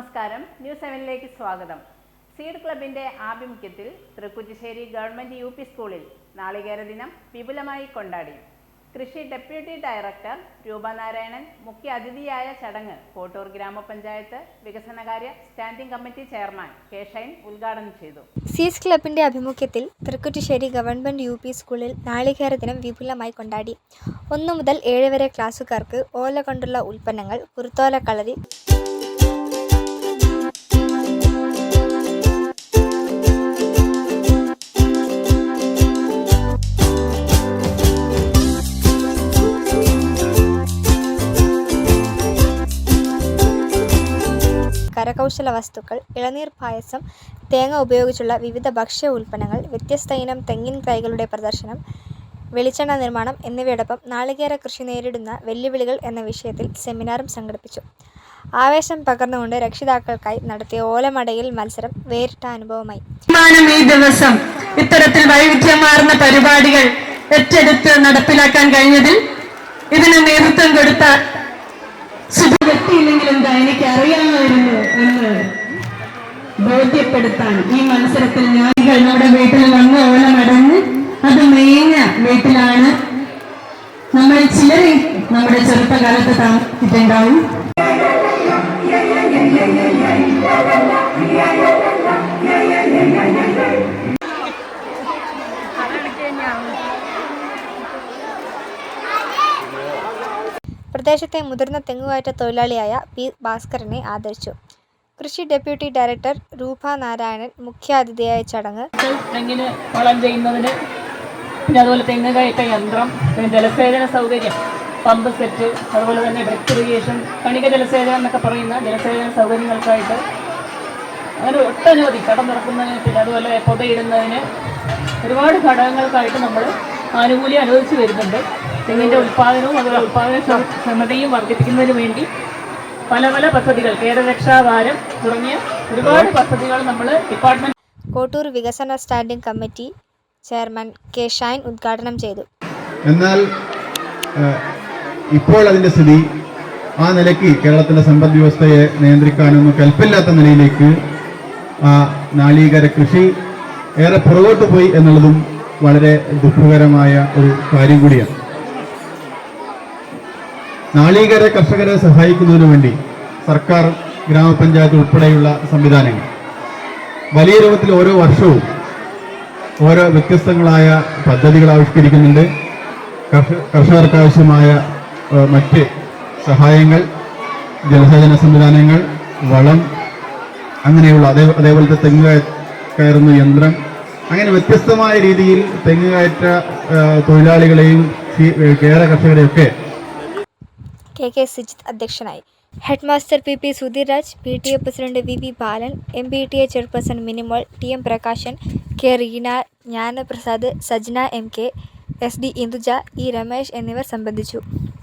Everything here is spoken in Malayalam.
നമസ്കാരം. ന്യൂസ് സെവനിലേക്ക് സ്വാഗതം. സീഡ് ക്ലബിന്റെ ആഭിമുഖ്യത്തിൽ തൃക്കുറ്റിശ്ശേരി ഗവൺമെന്റ് യു പി സ്കൂളിൽ നാളികേര ദിനം വിപുലമായി കൊണ്ടാടി. കൃഷി ഡെപ്യൂട്ടി ഡയറക്ടർ രൂപനാരായണൻ മുഖ്യ അതിഥിയായ ചടങ്ങ് കോട്ടൂർ ഗ്രാമപഞ്ചായത്ത് വികസനകാര്യ standing committee chairman K Shine ഉദ്ഘാടനം ചെയ്തു. സീസ് ക്ലബിന്റെ ആഭിമുഖ്യത്തിൽ തൃക്കുറ്റിശ്ശേരി ഗവൺമെന്റ് യു പി സ്കൂളിൽ നാളികേര ദിനം വിപുലമായി കൊണ്ടാടി. ഒന്നു മുതൽ ഏഴ് വരെ ക്ലാസ്സുകാർക്ക് ഓല കൊണ്ടുള്ള ഉൽപ്പന്നങ്ങൾ കുറുത്തോല കളരി കരകൗശല വസ്തുക്കൾ ഇളനീർ പായസം തേങ്ങ ഉപയോഗിച്ചുള്ള വിവിധ ഭക്ഷ്യ ഉൽപ്പന്നങ്ങൾ വ്യത്യസ്ത ഇനം തെങ്ങിൻ തൈകളുടെ പ്രദർശനം വെളിച്ചെണ്ണ നിർമ്മാണം എന്നിവയോടൊപ്പം നാളികേര കൃഷി നേരിടുന്ന വെല്ലുവിളികൾ എന്ന വിഷയത്തിൽ സെമിനാറും സംഘടിപ്പിച്ചു. ആവേശം പകർന്നുകൊണ്ട് രക്ഷിതാക്കൾക്കായി നടത്തിയ ഓലമടയിൽ മത്സരം വേറിട്ട അനുഭവമായി. ഈ ദിവസം ഇത്തരത്തിൽ വൈവിധ്യമാർന്ന പരിപാടികൾ ഏറ്റെടുത്ത് നടപ്പിലാക്കാൻ കഴിഞ്ഞതിൽ ഇതിന് നേതൃത്വം കൊടുത്ത ശുഭ വ്യക്തിയില്ലെങ്കിൽ ബോധ്യപ്പെടുത്താൻ ഈ മത്സരത്തിൽ ഞാൻ നമ്മുടെ വീട്ടിൽ വന്ന് ഓലമടഞ്ഞ് അത് മേഞ്ഞ വീട്ടിലാണ് നമ്മൾ ചിലരെ നമ്മുടെ ചെറുപ്പകാലത്ത് താമസിച്ചിട്ടുണ്ടാവും. പ്രദേശത്തെ മുതിർന്ന തെങ്ങുകയറ്റ തൊഴിലാളിയായ പി ഭാസ്കരനെ ആദരിച്ചു. കൃഷി ഡെപ്യൂട്ടി ഡയറക്ടർ രൂപ നാരായണൻ മുഖ്യാതിഥിയായ ചടങ്ങ്. തെങ്ങിന് വളം ചെയ്യുന്നതിന് പിന്നെ അതുപോലെ തെങ്ങ് കയറ്റ യന്ത്രം പിന്നെ ജലസേചന സൗകര്യം പമ്പ് സെറ്റ് അതുപോലെ തന്നെ ഡ്രിപ്പ് ഇറിഗേഷൻ കണിക ജലസേചനം എന്നൊക്കെ പറയുന്ന ജലസേചന സൗകര്യങ്ങൾക്കായിട്ട് അങ്ങനെ ഒട്ടനവധി കടം തുറക്കുന്നതിന് പിന്നെ അതുപോലെ പൊതയിടുന്നതിന് ഒരുപാട് ഘടകങ്ങൾക്കായിട്ട് നമ്മൾ ആനുകൂല്യം അനുവദിച്ചു വരുന്നുണ്ട്. തെങ്ങിന്റെ ഉൽപ്പാദനവും അതുപോലെ ഉൽപ്പാദന ക്ഷമ- ക്ഷമതയും വർദ്ധിപ്പിക്കുന്നതിന് വേണ്ടി പല പല പദ്ധതികൾ കേരരക്ഷാവാരം തുടങ്ങിയ ഒരുപാട് പദ്ധതികൾ നമ്മൾ ഡിപ്പാർട്ട്മെന്റ് കോട്ടൂർ വികസന standing committee chairman K Shine ഉദ്ഘാടനം ചെയ്തു. എന്നാൽ ഇപ്പോൾ അതിന്റെ സ്ഥിതി ആ നിലയ്ക്ക് കേരളത്തിന്റെ സമ്പദ് വ്യവസ്ഥയെ നിയന്ത്രിക്കാനൊന്നും കൽപ്പില്ലാത്ത നിലയിലേക്ക് ആ നാളീകര കൃഷി ഏറെ പുറകോട്ട് പോയി എന്നുള്ളതും വളരെ ദുഃഖകരമായ ഒരു കാര്യം കൂടിയാണ്. നാളീകര കർഷകരെ സഹായിക്കുന്നതിനു വേണ്ടി സർക്കാർ ഗ്രാമപഞ്ചായത്ത് ഉൾപ്പെടെയുള്ള സംവിധാനങ്ങൾ. വലിയ രൂപത്തിൽ ഓരോ വർഷവും ഓരോ വ്യത്യസ്തങ്ങളായ പദ്ധതികൾ ആവിഷ്കരിക്കുന്നുണ്ട്. കർഷ- കർഷകർക്ക് മറ്റ് സഹായങ്ങൾ ജലസേചന സംവിധാനങ്ങൾ വളം അങ്ങനെയുള്ള അതേ അതേപോലത്തെ തെങ്ങ് കയറുന്ന യന്ത്രം അങ്ങനെ വ്യത്യസ്തമായ രീതിയിൽ തെങ്ങ് കയറ്റ തൊഴിലാളികളെയും കേര കർഷകരെയൊക്കെ കെ കെ സിജിത്ത് അധ്യക്ഷനായി. Head master P P Sudheerraj P T A president V V Balan M P T A chairperson Minimol T M Prakashan K Reena Jnanaprasad Sajna M K S D Induja E Ramesh എന്നിവർ സംബന്ധിച്ചു.